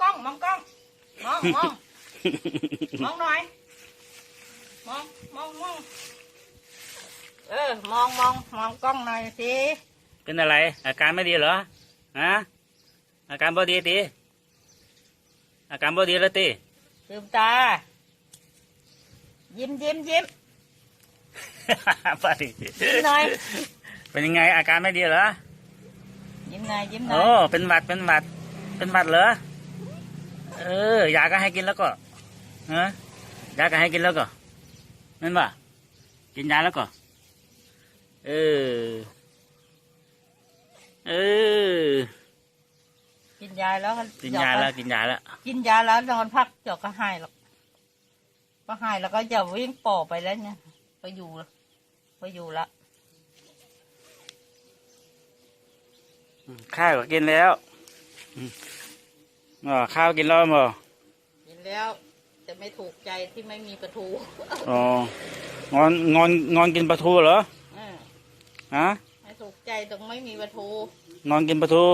กล้องมองกล้องมองมองมองหน่อยมองมองมองเออมองมองมองกล้องหน่อยสิเป็นอะไร อาการไม่ดีเหรอฮะอาการบ่ดีตีอาการบ่ดีแล้วตีลืมตา ยิ้มยิ้มยิ้มไปดิยิ้มหน่อยเป็นยังไงอาการไม่ดีเหรอยิ้มหน่อยยิ้มหน่อโอ้ยเป็นหวัดเป็นหวัดเป็นหวัดเหรอ เออ ยาก็ให้กินแล้วก็ฮะยาก็ให้กินแล้วก็นั่นป่ะกินยาแล้วก็ เออ เออ กินยาแล้วก็กินยาแล้วกินยาแล้วกินยาแล้วนอนพักเดี๋ยวก็หายหรอกก็หายแล้วก็จะวิ่งป่อไปแล้วเนี่ยไปอยู่ไปอยู่ละข้าวก็กินแล้ว อืมอ๋อข้าวกินแล้วมั้งกินแล้วจะไม่ถูกใจที่ไม่มีประตูอ๋องอนงอนงอนกินปลาทูเหรอเออฮะไม่ถูกใจตรงไม่มีประตูนอนกินปลาทู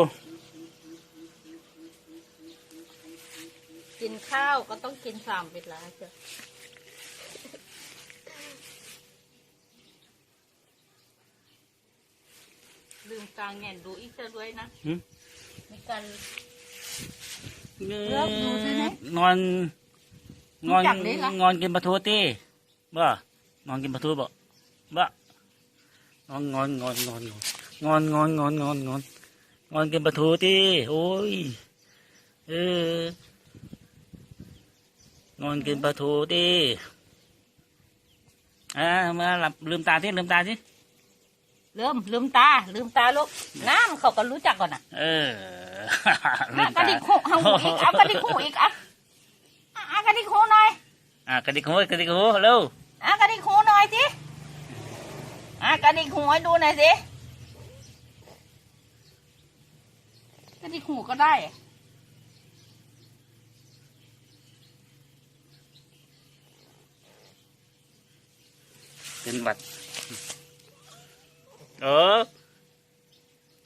กินข้าวก็ต้องกินสามเวลาจ้ะลืมตาแงนดูอีกจะด้วยนะหืมมีการ เเลิกดูใช่ไหมนอน งอนรู้จักดิคะงอนกินปลาทูตีบ่นอนกินปลาทูบ่บ่งอนงอนงอนงอนงอนงอนงอนงอนงอนงอนกินปลาทูตีโอ้ยเออนอนกินปลาทูตีอ่ามาหลับลืมตาที่ลืมตาที่ลืมลืมตา ลืมตาลูกน้ำเขาก็รู้จักก่อนน่ะ เออ อะกระดิกหูเอาหูอีกเอากระดิกหูอีกอะอะอะกระดิกหูหน่อยอะกระดิกหูกระดิกหูเร็วอะกระดิกหูหน่อยสิอะกระดิกหูให้ดูหน่อยสิกระดิกหูก็ได้เป็นหวัดเออ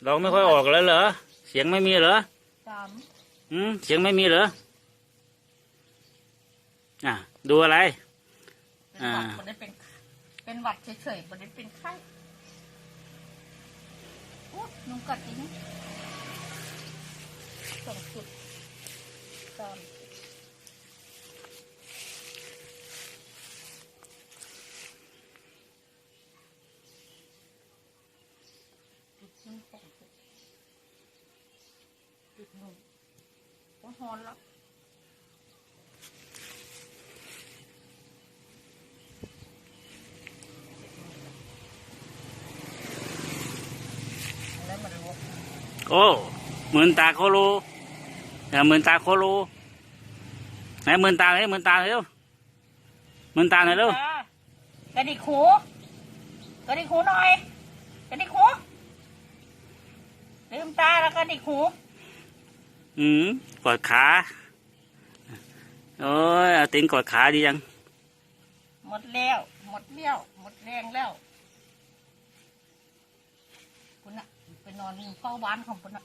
ร้องไม่ค่อยออกแล้วเหรอเสียงไม่มีเหรอสามอืมเสียงไม่มีเหรออะดูอะไร เป็นหวัดมันได้เป็น เป็นหวัดเฉยๆมันได้เป็นไข้โอ้ยุงกัดจริงสองจุดสามจุดหนึ่งสองจุดจุดหนึ่ง ก็ฮอนแล้วแล้วมันลวกโอ้เหมือนตาโคโลแต่เหมือนตาโคโลไหนเหมือนตาไหนเหมือนตาเร็วเหมือนตาหน่อยเร็วกระดิกหูกระดิกหูหน่อยกระดิกหูลืมตาแล้วกระดิกหู อืมกอดขาโอ้ยเอาติงกอดขาดียัง หมดแล้ว หมดเลี้ยว หมดแรงแล้วคุณน่ะไปนอนเฝ้าบ้านของคุณน่ะ